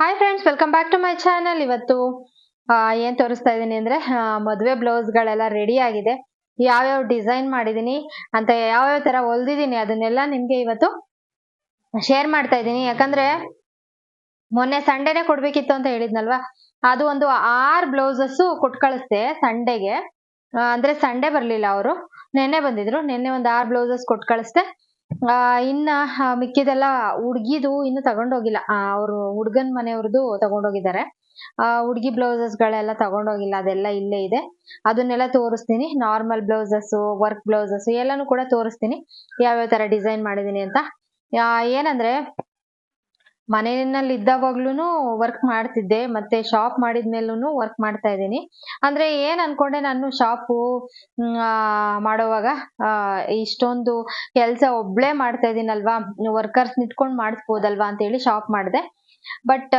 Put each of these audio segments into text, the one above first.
Hi friends welcome back to my channel ಇವತ್ತು ಏನು ತೋರಿಸ್ತಾ ಇದ್ದೀನಿ ಅಂದ್ರೆ ಮದುವೆ ಬ್ಲೌಸ್ಗಳೆಲ್ಲ ರೆಡಿ ಆಗಿದೆ. ಯಾವ್ಯಾವ ಡಿಸೈನ್ ಮಾಡಿದ್ದೀನಿ ಅಂತ ಯಾವ್ಯಾವ ತರ ಹೊಲ್ದಿದ್ದೀನಿ ಅದನ್ನೆಲ್ಲ ನಿಮಗೆ ಇವತ್ತು ಶೇರ್ ಮಾಡ್ತಾ ಇದ್ದೀನಿ ಯಾಕಂದ್ರೆ, ಮೊನ್ನೆ ಸಂಡೇನೆ ಕೊಡ್ಬೇಕಿತ್ತು ಅಂತ ಹೇಳಿದ್ನಲ್ವಾ? ಅದು ಒಂದು ಆರು ಬ್ಲೌಸಸ್ಸು ಕೊಟ್ಟು ಕಳಿಸ್ದೆ ಸಂಡೇಗೆ ಅಂದ್ರೆ ಸಂಡೇ ಬರಲಿಲ್ಲ ಅವರು. ನೆನ್ನೆ ಬಂದಿದ್ರು. ನೆನ್ನೆ ಒಂದು ಆರು ಬ್ಲೌಸಸ್ ಕೊಟ್ಟು ಕಳಿಸ್ದೆ. ಆ, ಇನ್ನ ಆ, ಮಿಕ್ಕಿದೆಲ್ಲ ಹುಡ್ಗಿದು ಇನ್ನು ತಗೊಂಡೋಗಿಲ್ಲ. ಅವರು ಹುಡ್ಗನ್ ಮನೆಯವ್ರದ್ದು ತಗೊಂಡೋಗಿದ್ದಾರೆ. ಆ ಹುಡ್ಗಿ ಬ್ಲೌಸಸ್ ಗಳೆಲ್ಲ ತಗೊಂಡೋಗಿಲ್ಲ. ಅದೆಲ್ಲ ಇಲ್ಲೇ ಇದೆ. ಅದನ್ನೆಲ್ಲ ತೋರಿಸ್ತೀನಿ. ನಾರ್ಮಲ್ ಬ್ಲೌಸಸ್ಸು, ವರ್ಕ್ ಬ್ಲೌಸಸ್ಸು ಎಲ್ಲಾನು ಕೂಡ ತೋರಿಸ್ತೀನಿ. ಯಾವ್ಯಾವ ತರ ಡಿಸೈನ್ ಮಾಡಿದ್ದೀನಿ ಅಂತ. ಆ, ಏನಂದ್ರೆ ಮನೆಯಲ್ಲಿ ಇದ್ದಾವಾಗ್ಲೂ ವರ್ಕ್ ಮಾಡ್ತಿದ್ದೆ, ಮತ್ತೆ ಶಾಪ್ ಮಾಡಿದ್ಮೇಲೂ ವರ್ಕ್ ಮಾಡ್ತಾ ಇದ್ದೀನಿ. ಅಂದ್ರೆ ಏನ್ ಅನ್ಕೊಂಡೆ ನಾನು ಶಾಪು ಮಾಡೋವಾಗ ಇಷ್ಟೊಂದು ಕೆಲಸ ಒಬ್ಳೆ ಮಾಡ್ತಾ ಇದೀನಲ್ವಾ ವರ್ಕರ್ಸ್ ಇಟ್ಕೊಂಡು ಮಾಡಿಸ್ಬೋದಲ್ವಾ ಅಂತ ಹೇಳಿ ಶಾಪ್ ಮಾಡಿದೆ ಬಟ್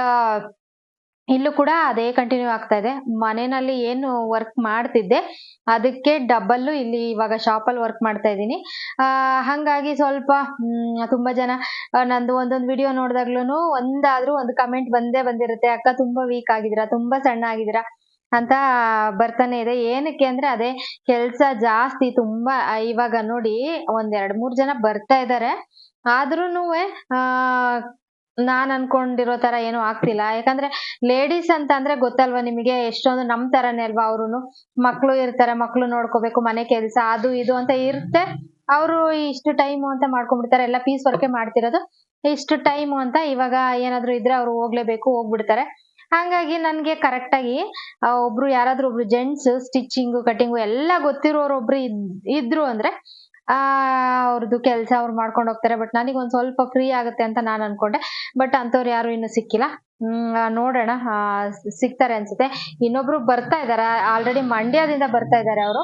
ಇಲ್ಲೂ ಕೂಡ ಅದೇ ಕಂಟಿನ್ಯೂ ಆಗ್ತಾ ಇದೆ. ಮನೆಯಲ್ಲಿ ಏನು ವರ್ಕ್ ಮಾಡ್ತಿದ್ದೆ, ಅದಕ್ಕೆ ಡಬ್ಬಲ್ಲು ಇಲ್ಲಿ ಇವಾಗ ಶಾಪಲ್ಲಿ ವರ್ಕ್ ಮಾಡ್ತಾ ಇದ್ದೀನಿ. ಹಂಗಾಗಿ ಸ್ವಲ್ಪ ತುಂಬ ಜನ ನಂದು ಒಂದೊಂದು ವಿಡಿಯೋ ನೋಡಿದಾಗ್ಲೂ ಒಂದಾದ್ರೂ ಒಂದು ಕಮೆಂಟ್ ಬಂದೇ ಬಂದಿರುತ್ತೆ. ಅಕ್ಕ ತುಂಬಾ ವೀಕ್ ಆಗಿದ್ದೀರಾ, ತುಂಬಾ ಸಣ್ಣ ಆಗಿದ್ದೀರಾ ಅಂತ ಬರ್ತಾನೆ ಇದೆ. ಏನಕ್ಕೆ ಅಂದ್ರೆ ಅದೇ ಕೆಲ್ಸ ಜಾಸ್ತಿ, ತುಂಬಾ ಇವಾಗ ನೋಡಿ ಒಂದ್ ಎರಡ್ ಮೂರ್ ಜನ ಬರ್ತಾ ಇದಾರೆ ಆದ್ರೂನು ಆ ನಾನ್ ಅನ್ಕೊಂಡಿರೋ ತರ ಏನು ಆಗ್ತಿಲ್ಲ. ಯಾಕಂದ್ರೆ ಲೇಡೀಸ್ ಅಂತ ಅಂದ್ರೆ ಗೊತ್ತಲ್ವಾ ನಿಮಗೆ ಎಷ್ಟೊಂದು ನಮ್ ತರನೇ ಅಲ್ವಾ ಅವ್ರು ಮಕ್ಳು ಇರ್ತಾರೆ, ಮಕ್ಳು ನೋಡ್ಕೋಬೇಕು, ಮನೆ ಕೆಲ್ಸ, ಅದು ಇದು ಅಂತ ಇರುತ್ತೆ. ಅವರು ಇಷ್ಟು ಟೈಮು ಅಂತ ಮಾಡ್ಕೊಂಡ್ಬಿಡ್ತಾರೆ. ಎಲ್ಲ ಪೀಸ್ ವರ್ಕೆ ಮಾಡ್ತಿರೋದು. ಇಷ್ಟು ಟೈಮು ಅಂತ ಇವಾಗ ಏನಾದ್ರು ಇದ್ರೆ ಅವ್ರು ಹೋಗ್ಲೇಬೇಕು, ಹೋಗ್ಬಿಡ್ತಾರೆ. ಹಂಗಾಗಿ ನನ್ಗೆ ಕರೆಕ್ಟ್ ಆಗಿ ಒಬ್ರು ಯಾರಾದ್ರೂ ಒಬ್ರು ಜೆಂಟ್ಸ್ ಸ್ಟಿಚಿಂಗ್ ಕಟಿಂಗು ಎಲ್ಲ ಗೊತ್ತಿರೋರು ಒಬ್ರು ಇದ್- ಇದ್ರು ಅಂದ್ರೆ ಆ ಅವ್ರದ್ದು ಕೆಲಸ ಅವ್ರು ಮಾಡ್ಕೊಂಡು ಹೋಗ್ತಾರೆ ಬಟ್ ನನಗೆ ಒಂದ್ ಸ್ವಲ್ಪ ಫ್ರೀ ಆಗುತ್ತೆ ಅಂತ ನಾನು ಅನ್ಕೊಂಡೆ. ಬಟ್ ಅಂತವ್ರು ಯಾರು ಇನ್ನು ಸಿಕ್ಕಿಲ್ಲ. ಹ್ಮ್ ನೋಡೋಣ. ಸಿಗ್ತಾರೆ ಅನ್ಸುತ್ತೆ. ಇನ್ನೊಬ್ರು ಬರ್ತಾ ಇದಾರೆ. ಆಲ್ರೆಡಿ ಮಂಡ್ಯದಿಂದ ಬರ್ತಾ ಇದಾರೆ ಅವರು.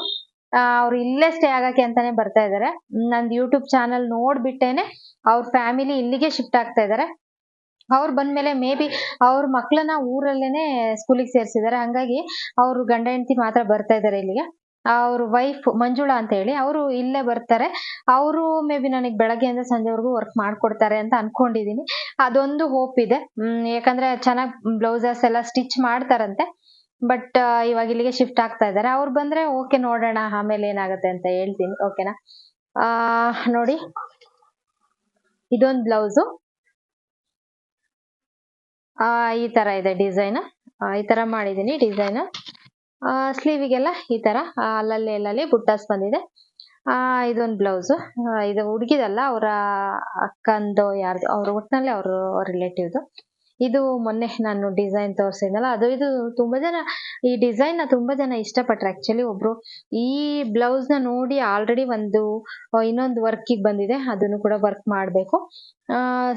ಅವ್ರು ಇಲ್ಲೇ ಸ್ಟೇ ಆಗಕ್ಕೆ ಅಂತಾನೆ ಬರ್ತಾ ಇದಾರೆ. ನಂದು ಯೂಟ್ಯೂಬ್ ಚಾನಲ್ ನೋಡ್ಬಿಟ್ಟೇನೆ ಅವ್ರ ಫ್ಯಾಮಿಲಿ ಇಲ್ಲಿಗೆ ಶಿಫ್ಟ್ ಆಗ್ತಾ ಇದಾರೆ. ಅವ್ರು ಬಂದ್ಮೇಲೆ ಮೇ ಬಿ ಅವ್ರ ಮಕ್ಕಳನ್ನ ಊರಲ್ಲೇನೆ ಸ್ಕೂಲಿಗೆ ಸೇರ್ಸಿದ್ದಾರೆ ಹಂಗಾಗಿ ಅವ್ರು ಗಂಡ ಹೆಂಡತಿ ಮಾತ್ರ ಬರ್ತಾ ಇದಾರೆ ಇಲ್ಲಿಗೆ. ಅವ್ರ ವೈಫ್ ಮಂಜುಳಾ ಅಂತ ಹೇಳಿ ಅವರು ಇಲ್ಲೇ ಬರ್ತಾರೆ. ಅವರು ಮೇ ಬಿ ನನಗೆ ಬೆಳಗ್ಗೆಯಿಂದ ಸಂಜೆವರೆಗೂ ವರ್ಕ್ ಮಾಡ್ಕೊಡ್ತಾರೆ ಅಂತ ಅನ್ಕೊಂಡಿದೀನಿ. ಅದೊಂದು ಹೋಪ್ ಇದೆ. ಯಾಕಂದ್ರೆ ಚೆನ್ನಾಗಿ ಬ್ಲೌಸಸ್ ಎಲ್ಲ ಸ್ಟಿಚ್ ಮಾಡ್ತಾರಂತೆ. ಬಟ್ ಇವಾಗ ಇಲ್ಲಿಗೆ ಶಿಫ್ಟ್ ಆಗ್ತಾ ಇದಾರೆ ಅವ್ರು ಬಂದ್ರೆ ಓಕೆ ನೋಡೋಣ, ಆಮೇಲೆ ಏನಾಗುತ್ತೆ ಅಂತ ಹೇಳ್ತೀನಿ. ಓಕೆನಾ ಆ, ನೋಡಿ. ಇದೊಂದು ಬ್ಲೌಸು. ಆ, ಈ ತರ ಇದೆ ಡಿಸೈನ್ ಈ ತರ ಮಾಡಿದೀನಿ ಡಿಸೈನ್ ಸ್ಲೀವಿಗೆಲ್ಲ ಈ ತರ ಆ, ಅಲ್ಲಲ್ಲಿ ಅಲ್ಲಲ್ಲಿ ಬುಟ್ಟಾಸ್ ಬಂದಿದೆ. ಆ ಇದೊಂದು ಬ್ಲೌಸ್ ಇದು ಹುಡುಗಿದಲ್ಲ ಅವರ ಅಕ್ಕಂದು ಯಾರ್ದು ಅವ್ರ ಒಟ್ಟಿನಲ್ಲಿ ಅವರು ರಿಲೇಟಿವ್ದು ಇದು ಮೊನ್ನೆ ನಾನು ಡಿಸೈನ್ ತೋರಿಸಿದ್ನಲ್ಲ, ಅದು ಇದು ತುಂಬಾ ಜನ, ಈ ಡಿಸೈನ್ನ ತುಂಬಾ ಜನ ಇಷ್ಟಪಟ್ರು ಆಕ್ಚುಲಿ ಒಬ್ರು. ಈ ಬ್ಲೌಸ್ನ ನೋಡಿ ಆಲ್ರೆಡಿ ಒಂದು ಇನ್ನೊಂದು ವರ್ಕಿಗೆ ಬಂದಿದೆ, ಅದನ್ನು ಕೂಡ ವರ್ಕ್ ಮಾಡಬೇಕು.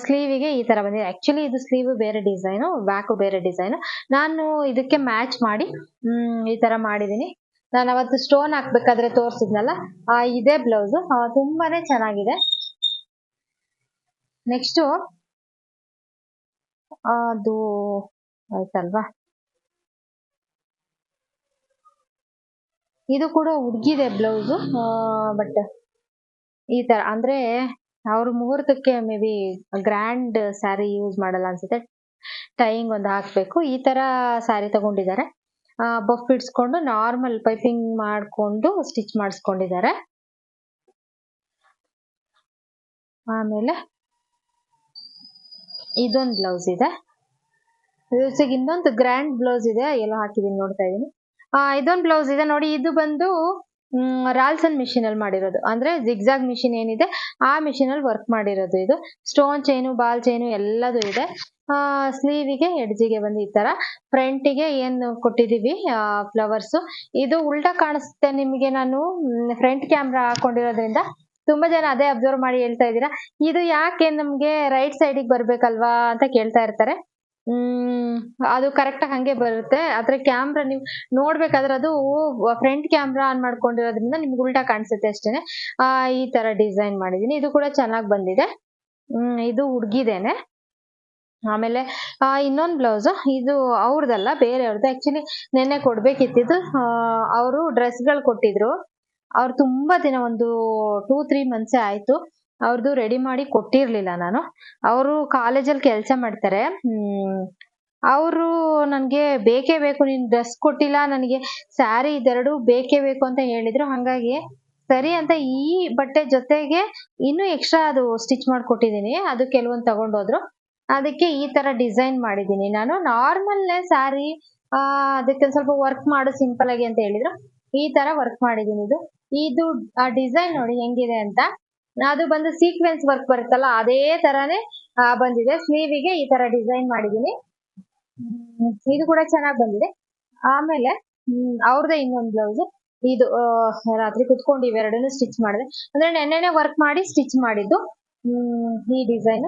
ಸ್ಲೀವಿಗೆ ಈ ತರ ಬಂದಿದೆ. ಆಕ್ಚುಲಿ ಇದು ಸ್ಲೀವ್ ಬೇರೆ ಡಿಸೈನ್ ಬ್ಯಾಕ್ ಬೇರೆ ಡಿಸೈನ್ ನಾನು ಇದಕ್ಕೆ ಮ್ಯಾಚ್ ಮಾಡಿ ಈ ತರ ಮಾಡಿದ್ದೀನಿ. ನಾನು ಅವತ್ತು ಸ್ಟೋನ್ ಹಾಕ್ಬೇಕಾದ್ರೆ ತೋರಿಸಿದ್ನಲ್ಲ ಇದೇ ಬ್ಲೌಸ್ ತುಂಬಾನೇ ಚೆನ್ನಾಗಿದೆ. ನೆಕ್ಸ್ಟ್ ಅದು ಆಯ್ತಲ್ವಾ? ಇದು ಕೂಡ ಹುಡ್ಗಿದೆ ಬ್ಲೌಸು ಬಟ್ ಈ ತರ, ಅಂದ್ರೆ ಅವ್ರ ಮುಹೂರ್ತಕ್ಕೆ may be grand saree use ಮಾಡಲ್ಲ ಅನ್ಸುತ್ತೆ. ಟೈಯಿಂಗ್ ಒಂದು ಹಾಕ್ಬೇಕು. ಈ ತರ ಸ್ಯಾರಿ ತಗೊಂಡಿದ್ದಾರೆ. ಬಫ್ ಇಡ್ಸ್ಕೊಂಡು ನಾರ್ಮಲ್ ಪೈಪಿಂಗ್ ಮಾಡಿಕೊಂಡು ಸ್ಟಿಚ್ ಮಾಡಿಸ್ಕೊಂಡಿದ್ದಾರೆ. ಆಮೇಲೆ ಇದೊಂದು ಬ್ಲೌಸ್ ಇದೆ. ಜೊತೆಗೆ ಇನ್ನೊಂದು ಗ್ರ್ಯಾಂಡ್ ಬ್ಲೌಸ್ ಇದೆ. ಎಲ್ಲೋ ಹಾಕಿದೀನಿ, ನೋಡ್ತಾ ಇದೀನಿ. ಆ, ಇದೊಂದು ಬ್ಲೌಸ್ ಇದೆ. ನೋಡಿ, ಇದು ಬಂದು ರಾಲ್ಸನ್ ಮಿಷಿನ್ ಅಲ್ಲಿ ಮಾಡಿರೋದು. ಅಂದ್ರೆ ಜಿಗ್ಜಾಗ್ ಮಿಷಿನ್ ಏನಿದೆ, ಆ ಮಿಷಿನ್ ಅಲ್ಲಿ ವರ್ಕ್ ಮಾಡಿರೋದು ಇದು. ಸ್ಟೋನ್ ಚೈನು ಬಾಲ್ ಚೈನು ಎಲ್ಲದೂ ಇದೆ. ಆ ಸ್ಲೀವಿಗೆ ಎಡ್ಜಿಗೆ ಬಂದು ಈ ತರ. ಫ್ರಂಟಿಗೆ ಏನು ಕೊಟ್ಟಿದೀವಿ ಫ್ಲವರ್ಸ್ ಇದು ಉಲ್ಟಾ ಕಾಣಿಸುತ್ತೆ ನಿಮಗೆ ನಾನು ಫ್ರಂಟ್ ಕ್ಯಾಮ್ರಾ ಹಾಕೊಂಡಿರೋದ್ರಿಂದ. ತುಂಬಾ ಜನ ಅದೇ ಅಬ್ಸರ್ವ್ ಮಾಡಿ ಹೇಳ್ತಾ ಇದ್ದೀರಾ. ಇದು ಯಾಕೆ ನಮ್ಗೆ ರೈಟ್ ಸೈಡಿಗೆ ಬರ್ಬೇಕಲ್ವಾ ಅಂತ ಕೇಳ್ತಾ ಇರ್ತಾರೆ. ಹ್ಮ್, ಅದು ಕರೆಕ್ಟ್ ಹಂಗೆ ಬರುತ್ತೆ. ಆದ್ರೆ ಕ್ಯಾಮ್ರಾ ನೀವು ನೋಡ್ಬೇಕಾದ್ರೆ ಅದು ಫ್ರಂಟ್ ಕ್ಯಾಮ್ರಾ ಆನ್ ಮಾಡ್ಕೊಂಡಿರೋದ್ರಿಂದ ನಿಮ್ಗೆ ಉಲ್ಟಾ ಕಾಣಿಸುತ್ತೆ ಅಷ್ಟೇನೆ. ಆ, ಈ ತರ ಡಿಸೈನ್ ಮಾಡಿದೀನಿ ಇದು ಕೂಡ ಚೆನ್ನಾಗಿ ಬಂದಿದೆ. ಹ್ಮ್, ಇದು ಹುಡ್ಗಿದೇನೆ. ಆಮೇಲೆ, ಆ, ಇನ್ನೊಂದು ಬ್ಲೌಸ್ ಇದು ಅವ್ರದಲ್ಲ ಬೇರೆಯವ್ರದ್ದು ಆಕ್ಚುಲಿ ನೆನ್ನೆ ಕೊಡ್ಬೇಕಿತ್ತಿದ್ದು ಅವರು ಡ್ರೆಸ್ಗಳು ಕೊಟ್ಟಿದ್ರು. ಅವ್ರು ತುಂಬಾ ದಿನ ಒಂದು ಟೂ ತ್ರೀ ಮಂತ್ಸ್ ಆಯ್ತು. ಅವ್ರದ್ದು ರೆಡಿ ಮಾಡಿ ಕೊಟ್ಟಿರ್ಲಿಲ್ಲ ನಾನು. ಅವರು ಕಾಲೇಜಲ್ಲಿ ಕೆಲಸ ಮಾಡ್ತಾರೆ. ಅವರು ನನಗೆ ಬೇಕೇ ಬೇಕು, ನೀನು ಡ್ರೆಸ್ ಕೊಟ್ಟಿಲ್ಲ, ನನಗೆ ಸ್ಯಾರಿ ಇದೆರಡು ಬೇಕೇ ಬೇಕು ಅಂತ ಹೇಳಿದ್ರು. ಹಾಗಾಗಿ ಸರಿ ಅಂತ ಈ ಬಟ್ಟೆ ಜೊತೆಗೆ ಇನ್ನೂ ಎಕ್ಸ್ಟ್ರಾ ಅದು ಸ್ಟಿಚ್ ಮಾಡಿಕೊಟ್ಟಿದ್ದೀನಿ ಅದು ಕೆಲವೊಂದು ತಗೊಂಡೋದ್ರು. ಅದಕ್ಕೆ ಈ ತರ ಡಿಸೈನ್ ಮಾಡಿದ್ದೀನಿ ನಾನು ನಾರ್ಮಲ್ನೇ ಸ್ಯಾರಿ ಅದಕ್ಕೆ ಸ್ವಲ್ಪ ವರ್ಕ್ ಮಾಡು ಸಿಂಪಲ್ ಆಗಿ ಅಂತ ಹೇಳಿದ್ರು. ಈ ತರ ವರ್ಕ್ ಮಾಡಿದ್ದೀನಿ ಇದು. ಇದು ಆ ಡಿಸೈನ್ ನೋಡಿ ಹೆಂಗಿದೆ ಅಂತ. ಅದು ಬಂದು ಸೀಕ್ವೆನ್ಸ್ ವರ್ಕ್ ಬರುತ್ತಲ್ಲ ಅದೇ ತರಾನೇ ಆ, ಬಂದಿದೆ. ಸ್ಲೀವಿಗೆ ಈ ತರ ಡಿಸೈನ್ ಮಾಡಿದೀನಿ ಇದು ಕೂಡ ಚೆನ್ನಾಗಿ ಬಂದಿದೆ. ಆಮೇಲೆ ಹ್ಮ್, ಅವ್ರದ್ದೇ ಇನ್ನೊಂದು ಬ್ಲೌಸ್ ಇದು ರಾತ್ರಿ ಕುತ್ಕೊಂಡು ಇವೆರಡನ್ನು ಸ್ಟಿಚ್ ಮಾಡಿದೆ. ಅಂದ್ರೆ ನೆನ್ನೆನೆ ವರ್ಕ್ ಮಾಡಿ ಸ್ಟಿಚ್ ಮಾಡಿದ್ದು. ಈ ಡಿಸೈನ್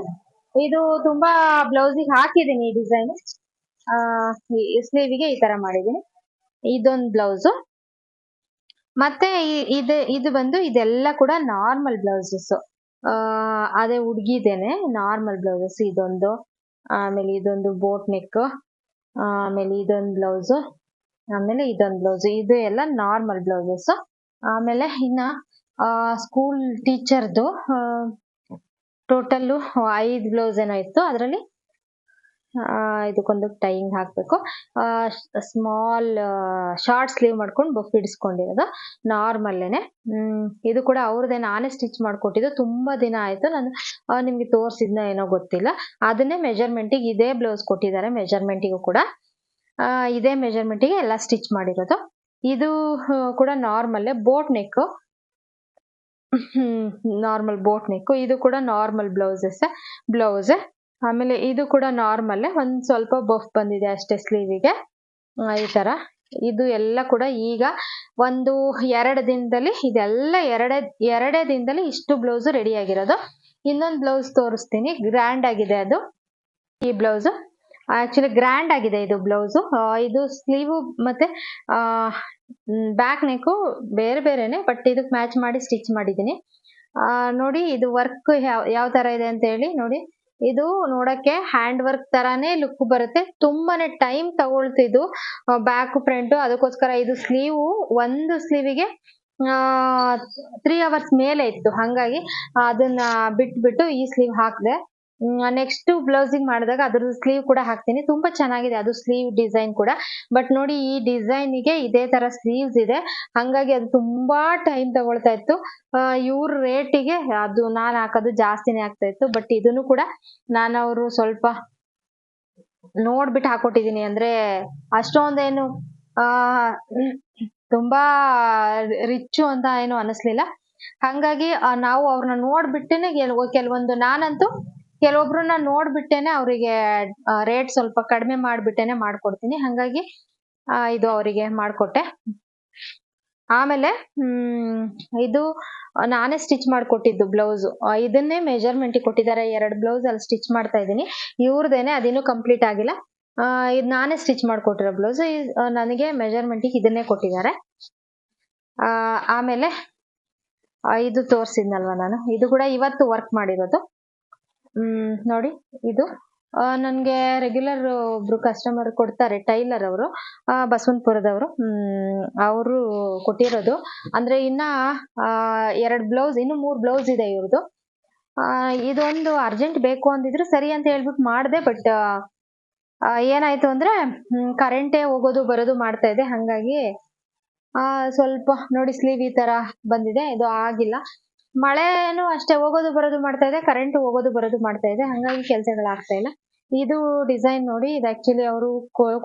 ಇದು ತುಂಬಾ ಬ್ಲೌಸಿಗೆ ಹಾಕಿದ್ದೀನಿ ಈ ಡಿಸೈನ್ ಸ್ಲೀವಿಗೆ ಈ ತರ ಮಾಡಿದ್ದೀನಿ. ಇದೊಂದು ಬ್ಲೌಸು ಮತ್ತೆ ಇದು ಇದು ಬಂದು ಇದೆಲ್ಲ ಕೂಡ ನಾರ್ಮಲ್ ಬ್ಲೌಸಸ್ ಅದೇ ಹುಡುಗಿದೇನೆ ನಾರ್ಮಲ್ ಬ್ಲೌಸಸ್ ಇದೊಂದು, ಆಮೇಲೆ ಇದೊಂದು ಬೋಟ್ ನೆಕ್ ಆಮೇಲೆ ಇದೊಂದು ಬ್ಲೌಸು ಆಮೇಲೆ ಇದೊಂದು ಬ್ಲೌಸ್ ಇದು ಎಲ್ಲ ನಾರ್ಮಲ್ ಬ್ಲೌಸಸ್ ಆಮೇಲೆ ಇನ್ನ ಸ್ಕೂಲ್ ಟೀಚರ್ದು ಟೋಟಲ್ಲು ಐದು ಬ್ಲೌಸ್ ಏನೋ ಇತ್ತು. ಅದರಲ್ಲಿ ಇದಕ್ಕೊಂದು ಟೈಯಿಂಗ್ ಹಾಕಬೇಕು. ಸ್ಮಾಲ್ ಶಾರ್ಟ್ ಸ್ಲೀವ್ ಮಾಡ್ಕೊಂಡು ಬಫ್ ಹಿಡಿಸ್ಕೊಂಡಿರೋದು ನಾರ್ಮಲ್ಲೇನೆ ಇದು ಕೂಡ ಅವ್ರದ್ದೇ. ನಾನೇ ಸ್ಟಿಚ್ ಮಾಡ್ಕೊಟ್ಟಿದ್ದು. ತುಂಬಾ ದಿನ ಆಯ್ತು. ನಾನು ನಿಮಗೆ ತೋರಿಸಿದ್ನ ಏನೋ ಗೊತ್ತಿಲ್ಲ. ಅದನ್ನೇ ಮೆಜರ್ಮೆಂಟಿಗೆ ಇದೇ ಬ್ಲೌಸ್ ಕೊಟ್ಟಿದ್ದಾರೆ ಮೆಜರ್ಮೆಂಟಿಗೂ ಕೂಡ. ಇದೇ ಮೆಜರ್ಮೆಂಟಿಗೆ ಎಲ್ಲ ಸ್ಟಿಚ್ ಮಾಡಿರೋದು. ಇದು ಕೂಡ ನಾರ್ಮಲ್ಲೇ boat neck normal boat neck ಇದು ಕೂಡ ನಾರ್ಮಲ್ ಬ್ಲೌಸಸ್ ಬ್ಲೌಸ್ ಆಮೇಲೆ ಇದು ಕೂಡ ನಾರ್ಮಲ್ ಒಂದ್ ಸ್ವಲ್ಪ ಬಫ್ ಬಂದಿದೆ ಅಷ್ಟೇ ಸ್ಲೀವಿಗೆ ಈ ತರ. ಇದು ಎಲ್ಲ ಕೂಡ ಈಗ ಒಂದು ಎರಡು ದಿನದಲ್ಲಿ, ಇದೆಲ್ಲ ಎರಡೇ ಎರಡೇ ದಿನದಲ್ಲಿ ಇಷ್ಟು ಬ್ಲೌಸ್ ರೆಡಿ ಆಗಿರೋದು. ಇನ್ನೊಂದು ಬ್ಲೌಸ್ ತೋರಿಸ್ತೀನಿ. ಗ್ರ್ಯಾಂಡ್ ಆಗಿದೆ ಅದು. ಈ ಬ್ಲೌಸ್ ಆಕ್ಚುಲಿ ಗ್ರ್ಯಾಂಡ್ ಆಗಿದೆ ಇದು ಬ್ಲೌಸ್ ಇದು ಸ್ಲೀವು ಮತ್ತೆ ಬ್ಯಾಕ್ ನೆಕ್ಕು ಬೇರೆ ಬೇರೆನೆ ಬಟ್ ಇದಕ್ಕೆ ಮ್ಯಾಚ್ ಮಾಡಿ ಸ್ಟಿಚ್ ಮಾಡಿದ್ದೀನಿ. ನೋಡಿ ಇದು ವರ್ಕ್ ಯಾವ ಯಾವ ತರ ಇದೆ ಅಂತ ಹೇಳಿ, ನೋಡಿ. ಇದು ನೋಡಕ್ಕೆ ಹ್ಯಾಂಡ್ ವರ್ಕ್ ತರಾನೇ ಲುಕ್ ಬರುತ್ತೆ. ತುಂಬಾನೇ ಟೈಮ್ ತಗೊಳ್ತಿದ್ದು ಬ್ಯಾಕ್ ಫ್ರಂಟ್ ಅದಕ್ಕೋಸ್ಕರ ಇದು ಸ್ಲೀವ್ ಒಂದು ಸ್ಲೀವಿಗೆ ತ್ರೀ ಅವರ್ಸ್ ಮೇಲೆ ಇತ್ತು. ಹಾಗಾಗಿ ಅದನ್ನ ಬಿಟ್ಬಿಟ್ಟು ಈ ಸ್ಲೀವ್ ಹಾಕಿದೆ. ನೆಕ್ಸ್ಟ್ ಬ್ಲೌಸಿಂಗ್ ಮಾಡಿದಾಗ ಅದ್ರ ಸ್ಲೀವ್ ಕೂಡ ಹಾಕ್ತೀನಿ. ತುಂಬಾ ಚೆನ್ನಾಗಿದೆ ಅದು ಸ್ಲೀವ್ ಡಿಸೈನ್ ಕೂಡ. ಬಟ್ ನೋಡಿ ಈ ಡಿಸೈನಿಗೆ ಇದೇ ತರ ಸ್ಲೀವ್ಸ್ ಇದೆ. ಹಂಗಾಗಿ ಅದು ತುಂಬಾ ಟೈಮ್ ತಗೊಳ್ತಾ ಇತ್ತು. ಇವ್ರ ರೇಟಿಗೆ ಅದು ನಾನು ಹಾಕೋದು ಜಾಸ್ತಿನೇ ಆಗ್ತಾ ಇತ್ತು. ಬಟ್ ಇದನ್ನು ಕೂಡ ನಾನು ಅವರು ಸ್ವಲ್ಪ ನೋಡ್ಬಿಟ್ಟು ಹಾಕೊಟ್ಟಿದೀನಿ. ಅಂದ್ರೆ ಅಷ್ಟೊಂದೇನು ಆ, ತುಂಬಾ ರಿಚ್ಚು ಅಂತ ಏನು ಅನಿಸ್ಲಿಲ್ಲ. ಹಂಗಾಗಿ ನಾವು ಅವ್ರನ್ನ ನೋಡ್ಬಿಟ್ಟೇನೆ ಕೆಲವೊಂದು ನಾನಂತೂ ಕೆಲವೊಬ್ರನ್ನ ನೋಡ್ಬಿಟ್ಟೇನೆ ಅವರಿಗೆ ರೇಟ್ ಸ್ವಲ್ಪ ಕಡಿಮೆ ಮಾಡ್ಬಿಟ್ಟೇನೆ ಮಾಡ್ಕೊಡ್ತೀನಿ. ಹಂಗಾಗಿ ಇದು ಅವರಿಗೆ ಮಾಡ್ಕೊಟ್ಟೆ. ಆಮೇಲೆ, ಹ್ಮ್, ಇದು ನಾನೇ ಸ್ಟಿಚ್ ಮಾಡ್ಕೊಟ್ಟಿದ್ದು ಬ್ಲೌಸ್ ಇದನ್ನೇ ಮೆಜರ್ಮೆಂಟ್ ಕೊಟ್ಟಿದ್ದಾರೆ. ಎರಡು ಬ್ಲೌಸ್ ಅಲ್ಲಿ ಸ್ಟಿಚ್ ಮಾಡ್ತಾ ಇದ್ದೀನಿ. ಇವ್ರದೇನೆ ಅದಿನ್ನೂ ಕಂಪ್ಲೀಟ್ ಆಗಿಲ್ಲ. ಇದು ನಾನೇ ಸ್ಟಿಚ್ ಮಾಡ್ಕೊಟ್ಟಿರೋ ಬ್ಲೌಸ್ ನನಗೆ ಮೆಜರ್ಮೆಂಟಿಗೆ ಇದನ್ನೇ ಕೊಟ್ಟಿದ್ದಾರೆ. ಆಮೇಲೆ ಇದು ತೋರಿಸಿದ್ನಲ್ವ ನಾನು? ಇದು ಕೂಡ ಇವತ್ತು ವರ್ಕ್ ಮಾಡಿರೋದು. ಹ್ಮ್, ನೋಡಿ, ಇದು. ನನಗೆ ರೆಗ್ಯುಲರ್ ಒಬ್ರು ಕಸ್ಟಮರ್ ಕೊಡ್ತಾರೆ, ಟೈಲರ್ ಅವರು ಬಸವನಪುರದವರು. ಹ್ಮ್, ಅವರು ಕೊಟ್ಟಿರೋದು. ಅಂದ್ರೆ ಇನ್ನ ಎರಡು ಬ್ಲೌಸ್ ಇನ್ನು ಮೂರು ಬ್ಲೌಸ್ ಇದೆ ಇವ್ರದ್ದು ಇದೊಂದು ಅರ್ಜೆಂಟ್ ಬೇಕು ಅಂದಿದ್ರು ಸರಿ ಅಂತ ಹೇಳ್ಬಿಟ್ಟು ಮಾಡಿದೆ ಬಟ್ ಏನಾಯ್ತು ಅಂದ್ರೆ ಕರೆಂಟೇ ಹೋಗೋದು ಬರೋದು ಮಾಡ್ತಾ ಇದೆ, ಹಂಗಾಗಿ ಸ್ವಲ್ಪ ನೋಡಿ ಸ್ಲೀವ್ ಈ ತರ ಬಂದಿದೆ, ಇದು ಆಗಿಲ್ಲ. ಮಳೆನೂ ಅಷ್ಟೇ, ಹೋಗೋದು ಬರೋದು ಮಾಡ್ತಾ ಇದೆ ಕರೆಂಟ್ ಹೋಗೋದು ಬರೋದು ಮಾಡ್ತಾ ಇದೆ, ಹಂಗಾಗಿ ಕೆಲಸಗಳಾಗ್ತಾ ಇಲ್ಲ. ಇದು ಡಿಸೈನ್ ನೋಡಿ, ಇದು ಆಕ್ಚುಲಿ ಅವರು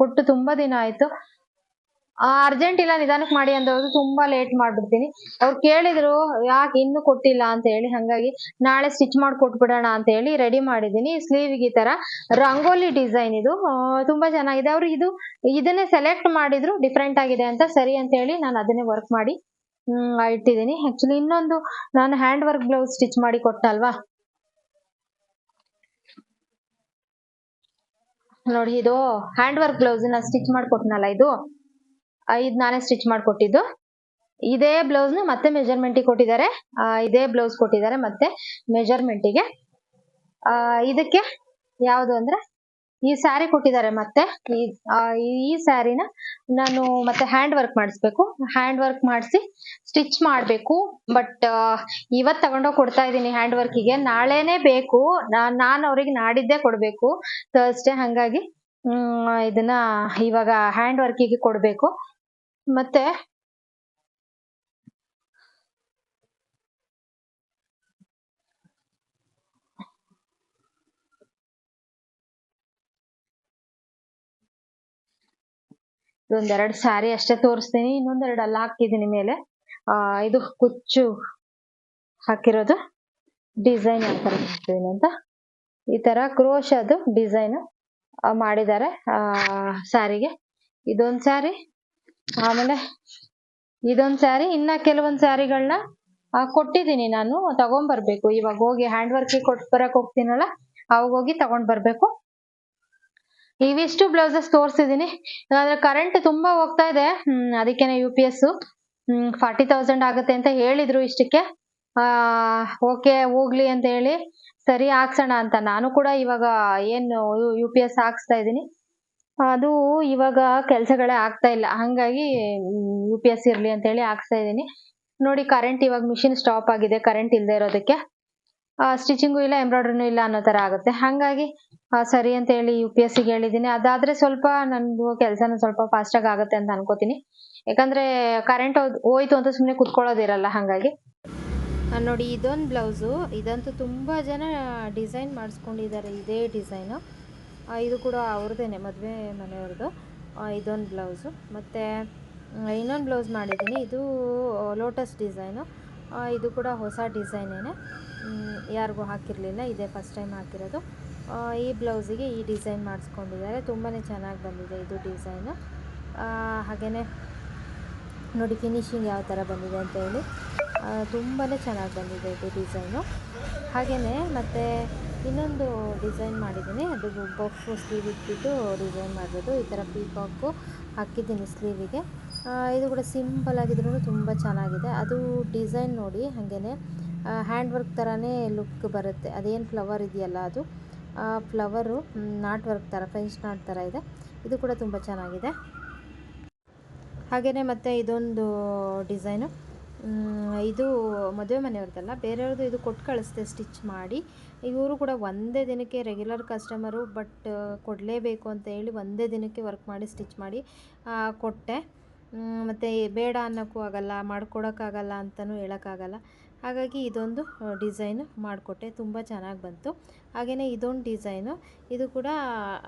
ಕೊಟ್ಟು ತುಂಬಾ ದಿನ ಆಯ್ತು. ಅರ್ಜೆಂಟ್ ಇಲ್ಲ ನಿಧಾನಕ್ಕೆ ಮಾಡಿ ಅಂದವರು ತುಂಬಾ ಲೇಟ್ ಮಾಡ್ಬಿಡ್ತೀನಿ. ಅವ್ರು ಕೇಳಿದ್ರು, ಯಾಕೆ ಇನ್ನು ಕೊಟ್ಟಿಲ್ಲ ಅಂತ ಹೇಳಿ, ಹಂಗಾಗಿ ನಾಳೆ ಸ್ಟಿಚ್ ಮಾಡಿ ಕೊಟ್ಬಿಡೋಣ ಅಂತ ಹೇಳಿ ರೆಡಿ ಮಾಡಿದೀನಿ ಸ್ಲೀವ್ಗೆ ಈ ತರ ರಂಗೋಲಿ ಡಿಸೈನ್ ಇದು. ತುಂಬಾ ಚೆನ್ನಾಗಿದೆ. ಅವ್ರು ಇದು, ಇದನ್ನೇ ಸೆಲೆಕ್ಟ್ ಮಾಡಿದ್ರು ಡಿಫ್ರೆಂಟ್ ಆಗಿದೆ ಅಂತ ಸರಿ ಅಂತ ಹೇಳಿ ನಾನು ಅದನ್ನೇ ವರ್ಕ್ ಮಾಡಿ ಇಟ್ಟಿದ್ದೀನಿ ಆಕ್ಚುಲಿ ಇನ್ನೊಂದು, ನಾನು ಹ್ಯಾಂಡ್ ವರ್ಕ್ ಬ್ಲೌಸ್ ಸ್ಟಿಚ್ ಮಾಡಿ ಕೊಟ್ಟಲ್ವಾ? ನೋಡಿ, ಇದು ಹ್ಯಾಂಡ್ ವರ್ಕ್ ಬ್ಲೌಸ್ನ ಸ್ಟಿಚ್ ಮಾಡ್ಕೊಟ್ನಲ್ಲ ಇದು? ಇದು ನಾನೇ ಸ್ಟಿಚ್ ಮಾಡ್ಕೊಟ್ಟಿದ್ದು ಇದೇ ಬ್ಲೌಸ್ನ ಮತ್ತೆ ಮೆಜರ್ಮೆಂಟಿಗೆ ಕೊಟ್ಟಿದ್ದಾರೆ. ಇದೇ ಬ್ಲೌಸ್ ಕೊಟ್ಟಿದ್ದಾರೆ ಮತ್ತೆ ಮೆಜರ್ಮೆಂಟಿಗೆ ಇದಕ್ಕೆ ಯಾವುದು ಅಂದ್ರೆ ಈ ಸ್ಯಾರಿ ಕೊಟ್ಟಿದ್ದಾರೆ ಮತ್ತೆ. ಈ ಸ್ಯಾರಿನ ನಾನು ಮತ್ತೆ ಹ್ಯಾಂಡ್ ವರ್ಕ್ ಮಾಡಿಸ್ಬೇಕು. ಹ್ಯಾಂಡ್ ವರ್ಕ್ ಮಾಡಿಸಿ ಸ್ಟಿಚ್ ಮಾಡಬೇಕು. ಬಟ್ ಇವತ್ತು ತಗೊಂಡೋಗಿ ಕೊಡ್ತಾ ಇದ್ದೀನಿ ಹ್ಯಾಂಡ್ ವರ್ಕಿಗೆ ನಾಳೆನೇ ಬೇಕು. ನಾನು ಅವ್ರಿಗೆ ನಾಡಿದ್ದೇ ಕೊಡಬೇಕು. ಥರ್ಸ್ಡೇ ಹಂಗಾಗಿ ಹ್ಮ್, ಇದನ್ನ ಇವಾಗ ಹ್ಯಾಂಡ್ ವರ್ಕಿಗೆ ಕೊಡಬೇಕು. ಮತ್ತೆ ಇದೊಂದೆರಡು ಸ್ಯಾರಿ ಅಷ್ಟೇ ತೋರಿಸ್ತೀನಿ. ಇನ್ನೊಂದೆರಡು ಅಲ್ಲಿ ಹಾಕಿದ್ದೀನಿ ಮೇಲೆ. ಇದು ಕುಚ್ಚು ಹಾಕಿರೋದು. ಡಿಸೈನ್ ಅಂತ ಅಂತ. ಈ ಥರ ಕ್ರೋಶದು ಡಿಸೈನ್ ಮಾಡಿದ್ದಾರೆ ಸ್ಯಾರಿಗೆ ಇದೊಂದು ಸ್ಯಾರಿ ಆಮೇಲೆ ಇದೊಂದು ಸ್ಯಾರಿ ಇನ್ನ ಕೆಲವೊಂದು ಸ್ಯಾರಿಗಳನ್ನ ಕೊಟ್ಟಿದ್ದೀನಿ ನಾನು. ತಗೊಂಡ್ಬರ್ಬೇಕು ಇವಾಗ ಹೋಗಿ ಹ್ಯಾಂಡ್ ವರ್ಕಿಗೆ ಕೊಟ್ಟು ಬರಕ್ ಹೋಗ್ತೀನಲ್ಲ, ಅವಾಗ ಹೋಗಿ ತಗೊಂಡ್ ಬರ್ಬೇಕು. ಇವಿಷ್ಟು ಬ್ಲೌಸಸ್ ತೋರಿಸಿದೀನಿ. ಆದ್ರೆ ಕರೆಂಟ್ ತುಂಬಾ ಹೋಗ್ತಾ ಇದೆ. ಅದಕ್ಕೇನೆ U P S forty thousand ಆಗುತ್ತೆ ಅಂತ ಹೇಳಿದ್ರು ಇಷ್ಟಕ್ಕೆ. ಓಕೆ, ಹೋಗ್ಲಿ ಅಂತ ಹೇಳಿ ಸರಿ ಹಾಕ್ಸೋಣ ಅಂತ. ನಾನು ಕೂಡ ಇವಾಗ ಏನು ಯು ಪಿ ಎಸ್ ಹಾಕ್ಸ್ತಾ ಇದ್ದೀನಿ ಅದು ಇವಾಗ ಕೆಲಸಗಳೇ ಆಗ್ತಾ ಇಲ್ಲ. ಹಂಗಾಗಿ ಯು ಪಿ ಎಸ್ ಇರ್ಲಿ ಅಂತ ಹೇಳಿ ಹಾಕ್ಸ್ತಾ ಇದ್ದೀನಿ ನೋಡಿ ಕರೆಂಟ್ ಇವಾಗ ಮಿಷಿನ್ ಸ್ಟಾಪ್ ಆಗಿದೆ. ಕರೆಂಟ್ ಇಲ್ಲದೆ ಇರೋದಕ್ಕೆ. ಸ್ಟಿಚಿಂಗು ಇಲ್ಲ ಎಂಬ್ರಾಯ್ಡ್ರಿನೂ ಇಲ್ಲ ಅನ್ನೋ ಥರ ಆಗುತ್ತೆ. ಹಾಗಾಗಿ ಸರಿ ಅಂತ ಹೇಳಿ ಯು ಪಿ ಎಸ್ ಸಿಗೆ ಹೇಳಿದ್ದೀನಿ. ಅದಾದ್ರೆ ಸ್ವಲ್ಪ ನಂದು ಕೆಲಸನೂ ಸ್ವಲ್ಪ ಫಾಸ್ಟಾಗಿ ಆಗುತ್ತೆ ಅಂತ ಅನ್ಕೋತೀನಿ. ಯಾಕಂದ್ರೆ ಕರೆಂಟ್ ಹೋಯ್ತು ಅಂತ ಸುಮ್ಮನೆ ಕುತ್ಕೊಳ್ಳೋದಿರಲ್ಲ ಹಾಗಾಗಿ. ನೋಡಿ, ಇದೊಂದು ಬ್ಲೌಸು ಇದಂತೂ ತುಂಬ ಜನ ಡಿಸೈನ್ ಮಾಡಿಸ್ಕೊಂಡಿದ್ದಾರೆ ಇದೇ ಡಿಸೈನು ಇದು ಕೂಡ ಅವ್ರದ್ದೇನೆ ಮದುವೆ ಮನೆಯವ್ರದ್ದು ಇದೊಂದು ಬ್ಲೌಸು ಮತ್ತು ಇನ್ನೊಂದು ಬ್ಲೌಸ್ ಮಾಡಿದ್ದೀನಿ. ಇದು ಲೋಟಸ್ ಡಿಸೈನು ಇದು ಕೂಡ ಹೊಸ ಡಿಸೈನೇನೆ ಯಾರಿಗೂ ಹಾಕಿರಲಿಲ್ಲ. ಇದೇ ಫಸ್ಟ್ ಟೈಮ್ ಹಾಕಿರೋದು. ಈ ಬ್ಲೌಸಿಗೆ ಈ ಡಿಸೈನ್ ಮಾಡಿಸ್ಕೊಂಡಿದ್ದಾರೆ. ತುಂಬಾ ಚೆನ್ನಾಗಿ ಬಂದಿದೆ ಇದು ಡಿಸೈನು ಹಾಗೆಯೇ ನೋಡಿ ಫಿನಿಶಿಂಗ್ ಯಾವ ಥರ ಬಂದಿದೆ ಅಂತ ಹೇಳಿ. ತುಂಬಾ ಚೆನ್ನಾಗಿ ಬಂದಿದೆ ಇದು ಡಿಸೈನು ಹಾಗೆಯೇ ಮತ್ತು ಇನ್ನೊಂದು ಡಿಸೈನ್ ಮಾಡಿದ್ದೀನಿ. ಅದು ಬಫ್ ಸ್ಲೀವ್ ಇಟ್ಬಿಟ್ಟು ಡಿಸೈನ್ ಮಾಡಿರೋದು. ಈ ಥರ ಪೀಕಾಕು ಹಾಕಿದ್ದೀನಿ ಸ್ಲೀವಿಗೆ ಇದು ಕೂಡ ಸಿಂಪಲ್ ಆಗಿದ್ರೂ ತುಂಬ ಚೆನ್ನಾಗಿದೆ. ಅದು ಡಿಸೈನ್ ನೋಡಿ ಹಾಗೆಯೇ ಹ್ಯಾಂಡ್ ವರ್ಕ್ ಥರನೇ ಲುಕ್ ಬರುತ್ತೆ. ಅದೇನು ಫ್ಲವರ್ ಇದೆಯಲ್ಲ ಅದು? ಫ್ಲವರು ನಾಟ್ ವರ್ಕ್ ಥರ ಫ್ರೆಂಚ್ ನಾಟ್ ಥರ ಇದೆ. ಇದು ಕೂಡ ತುಂಬ ಚೆನ್ನಾಗಿದೆ. ಹಾಗೆಯೇ ಮತ್ತು ಇದೊಂದು ಡಿಸೈನು ಇದು ಮದುವೆ ಮನೆಯವ್ರದ್ದಲ್ಲ, ಬೇರೆಯವ್ರದ್ದು ಇದು ಕೊಟ್ಟು ಕಳಿಸ್ತೆ ಸ್ಟಿಚ್ ಮಾಡಿ. ಇವರು ಕೂಡ ಒಂದೇ ದಿನಕ್ಕೆ ರೆಗ್ಯುಲರ್ ಕಸ್ಟಮರು ಬಟ್ ಕೊಡಲೇಬೇಕು ಅಂತ ಹೇಳಿ ಒಂದೇ ದಿನಕ್ಕೆ ವರ್ಕ್ ಮಾಡಿ ಸ್ಟಿಚ್ ಮಾಡಿ ಕೊಟ್ಟೆ. ಮತ್ತು ಬೇಡ ಅನ್ನೋಕ್ಕೂ ಆಗಲ್ಲ, ಮಾಡ್ಕೊಡೋಕ್ಕಾಗಲ್ಲ ಅಂತಲೂ ಹೇಳೋಕ್ಕಾಗಲ್ಲ. ಹಾಗಾಗಿ ಇದೊಂದು ಡಿಸೈನ್ ಮಾಡಿಕೊಟ್ಟೆ. ತುಂಬ ಚೆನ್ನಾಗಿ ಬಂತು. ಹಾಗೆಯೇ ಇದೊಂದು ಡಿಸೈನು. ಇದು ಕೂಡ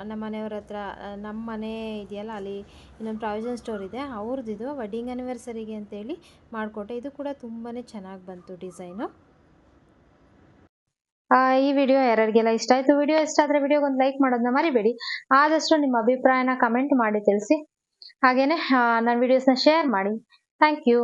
ನಮ್ಮ ಮನೆಯವ್ರ ಹತ್ರ ನಮ್ಮ ಮನೆ ಇದೆಯಲ್ಲ, ಅಲ್ಲಿ ಇನ್ನೊಂದು ಪ್ರಾವಿಷನ್ ಸ್ಟೋರ್ ಇದೆ. ಅವ್ರದ್ದು ಇದು ವೆಡ್ಡಿಂಗ್ ಆ್ಯನಿವರ್ಸರಿಗೆ ಅಂತೇಳಿ ಮಾಡಿಕೊಟ್ಟೆ. ಇದು ಕೂಡ ತುಂಬಾ ಚೆನ್ನಾಗಿ ಬಂತು ಡಿಸೈನು. ಈ ವಿಡಿಯೋ ಯಾರಿಗೆಲ್ಲ ಇಷ್ಟ ಆಯಿತು, ವಿಡಿಯೋ ಇಷ್ಟ ಆದರೆ ವಿಡಿಯೋಗೆ ಒಂದು ಲೈಕ್ ಮಾಡೋದನ್ನ ಮರಿಬೇಡಿ. ಆದಷ್ಟು ನಿಮ್ಮ ಅಭಿಪ್ರಾಯನ ಕಮೆಂಟ್ ಮಾಡಿ ತಿಳಿಸಿ. ಹಾಗೆಯೇ ನನ್ನ ವಿಡಿಯೋಸ್ನ ಶೇರ್ ಮಾಡಿ. Thank you.